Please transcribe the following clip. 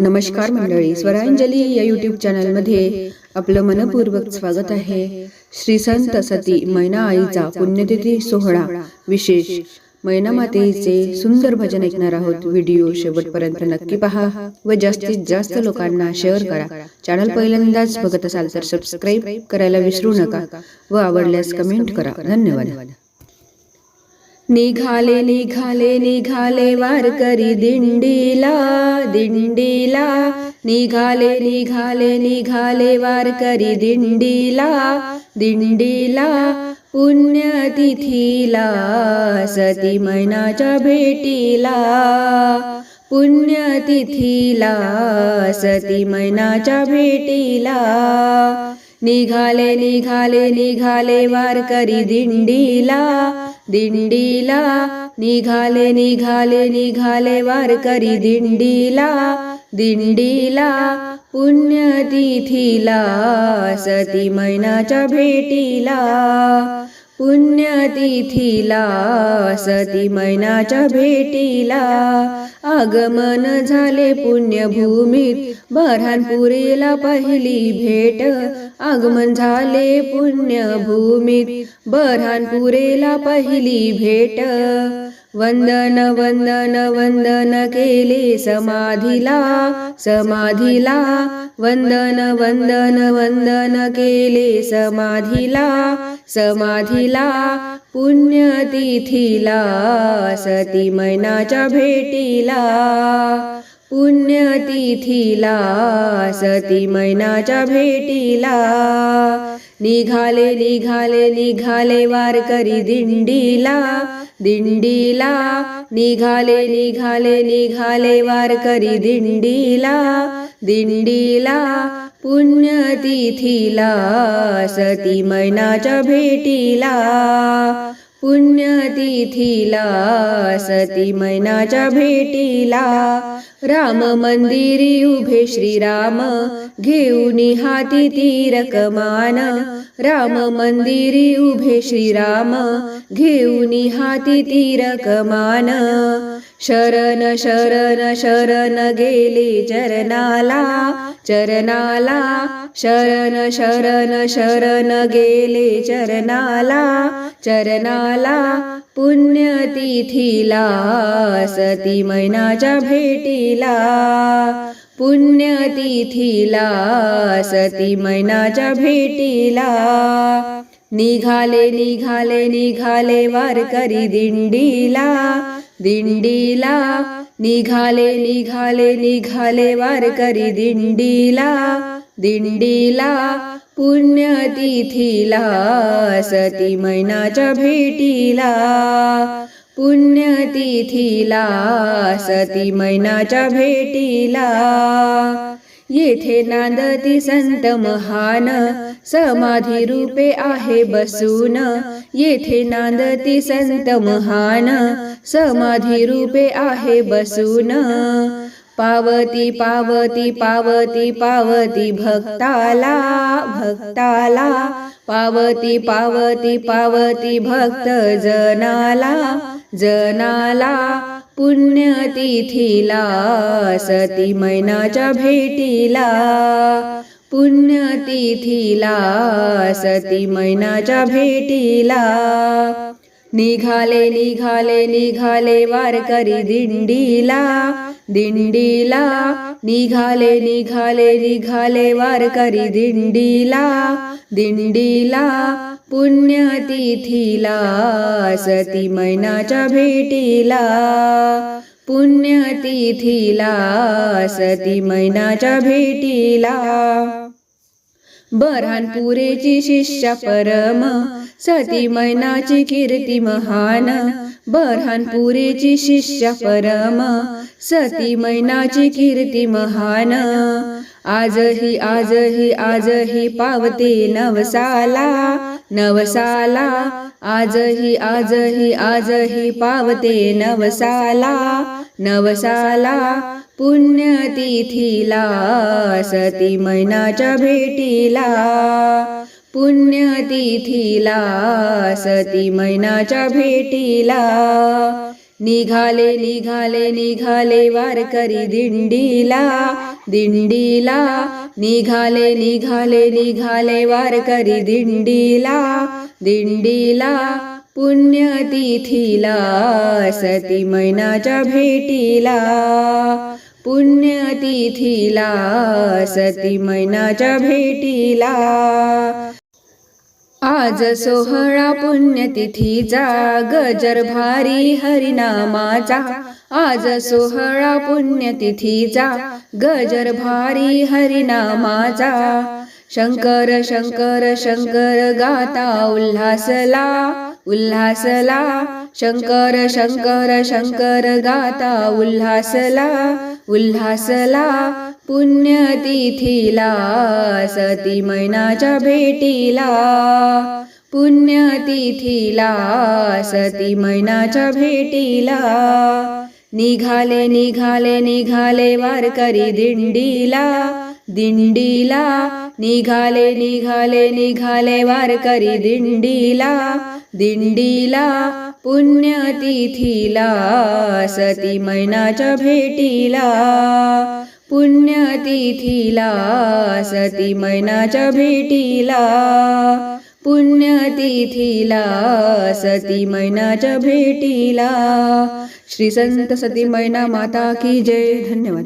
नमस्कार मंडळी स्वरांजली या यूट्यूब चॅनलमध्ये आपलं मनपूर्वक स्वागत आहे. श्री संत सती मैना आईचा पुण्यतिथी सोहळा विशेष. मैना मातेचे सुंदर भजन ऐकणार आहोत. व्हिडिओ शेवटपर्यंत नक्की पहा व जास्तीत जास्त लोकांना शेअर करा. चॅनल पहिल्यांदाच बघत असाल तर सबस्क्राईब करायला विसरू नका व आवडल्यास कमेंट करा. धन्यवाद. निघाले निघाले निघाले वारकरी दिंडीला दिंडीला. निघाले निघाले निघाले वारकरी दिंडीला दिंडीला. पुण्यतिथीला सती मैनाच्या भेटीला. पुण्यतिथीला सती मैनाच्या भेटीला. निघाले निघाले निघाले वारकरी दिंडीला दिंडीला. निघाले निघाले निघाले वारकरी दिंडीला दिंडीला. पुण्यतिथीला सती मैनाच्या भेटीला. पुण्यतिथीला सती मैनाच्या भेटीला. आगमन झाले पुण्यभूमीत बऱ्हाणपुरीला पहिली भेट. आगमन झाले पुण्यभूमीत बऱ्हाणपुरेला पहिली भेट. वंदन वंदन वंदन केले समाधीला समाधीला. वंदन वंदन वंदन केले समाधीला समाधीला. पुण्यतिथीला सती मैनाच्या भेटीला. पुण्यतिथीला सती मैनाच्या भेटीला. निघाले निघाले निघाले वारकरी दिंडीला. दिंडीला निघाले निघाले निघाले वारकरी दिंडीला. दिंडीला पुण्यतिथीला सती मैनाच्या भेटीला. पुण्यतिथीला सती मैनाच्या भेटीला. राम मंदिरी उभे श्रीराम घेऊन हाती तीर कमान राम मंदिरी उभे श्रीराम घेऊन हाती तीर कमान शरण शरण शरण गेले चरणाला चरणाला. शरण शरण शरण गेले चरणाला चरणाला. पुण्यतिथीला सती मैनाच्या तिथीला पुण्यतिथीला सती मैनाच्या भेटीला. निघाले निघाले निघाले वारकरी दिंडीला. दिंडीला. निघाले निघाले निघाले वारकरी दिंडीला. दिंडीला. पुण्यतिथीला सती मैनाच्या भेटीला. पुण्यतिथीला सती मैनाच्या भेटीला. येथे नांदती संत महान समाधी रूपे आहे बसून. येथे नांदती संत महान समाधी रूपे आहे बसून. पावती पावती पावती पावती भक्ताला भक्ताला. पावती पावती पावती भक्त जनाला. जनाला पुण्यतिथीला सती मैनाच्या भेटीला. पुण्यतिथीला सती मैनाच्या भेटीला. निघाले निघाले निघाले वारकरी दिंडीला. दिंडीला निघाले निघाले निघाले वारकरी दिंडीला. दिंडीला पुण्यतिथीला सती मैनाच्या भेटीला. पुण्यतिथीला सती मैनाच्या भेटीला. बऱ्हाणपुरेची शिष्या परम सती मैनाची कीर्ती महान. बऱ्हाणपुरेची शिष्या परम सती मैनाची कीर्ती महान. आजही आजही आजही पावते नवसाला. नवसाला आजही आजही आजही पावते नवसाला. नवसाला पुण्यतिथीला सती मैनाच्या भेटीला. पुण्यतिथीला सती मैनाच्या भेटीला. निघाले निघाले निघाले वारकरी दिंडीला. दिंडीला निघाले निघाले निघाले वारकरी दिंडीला. दिंडीला पुण्यतिथीला सती मैनाच्या भेटीला. पुण्यतिथीला सती मैनाच्या भेटीला. आज सोहळा पुण्यतिथीचा गजर भारी हरिनामाचा. आज सोहळा पुण्यतिथीचा गजर भारी हरिनामाचा. शंकर शंकर शंकर गाता उल्हासला उल्हासला. शंकर शंकर शंकर गाता उल्हासला उल्हासला. पुण्यतिथीला सती मैनाच्या भेटीला. पुण्यतिथीला सती मैनाच्या भेटीला. निघाले निघाले निघाले वारकरी दिंडीला दिंडीला. निघाले निघाले निघाले वारकरी दिंडीला दिंडीला. पुण्यतिथीला सती मैनाच्या भेटीला. पुण्यतिथीला सती मैनाच्या भेटीला. पुण्यतिथीला सती मैनाच्या भेटीला. श्री संत सती मैना माता की जय. धन्यवाद.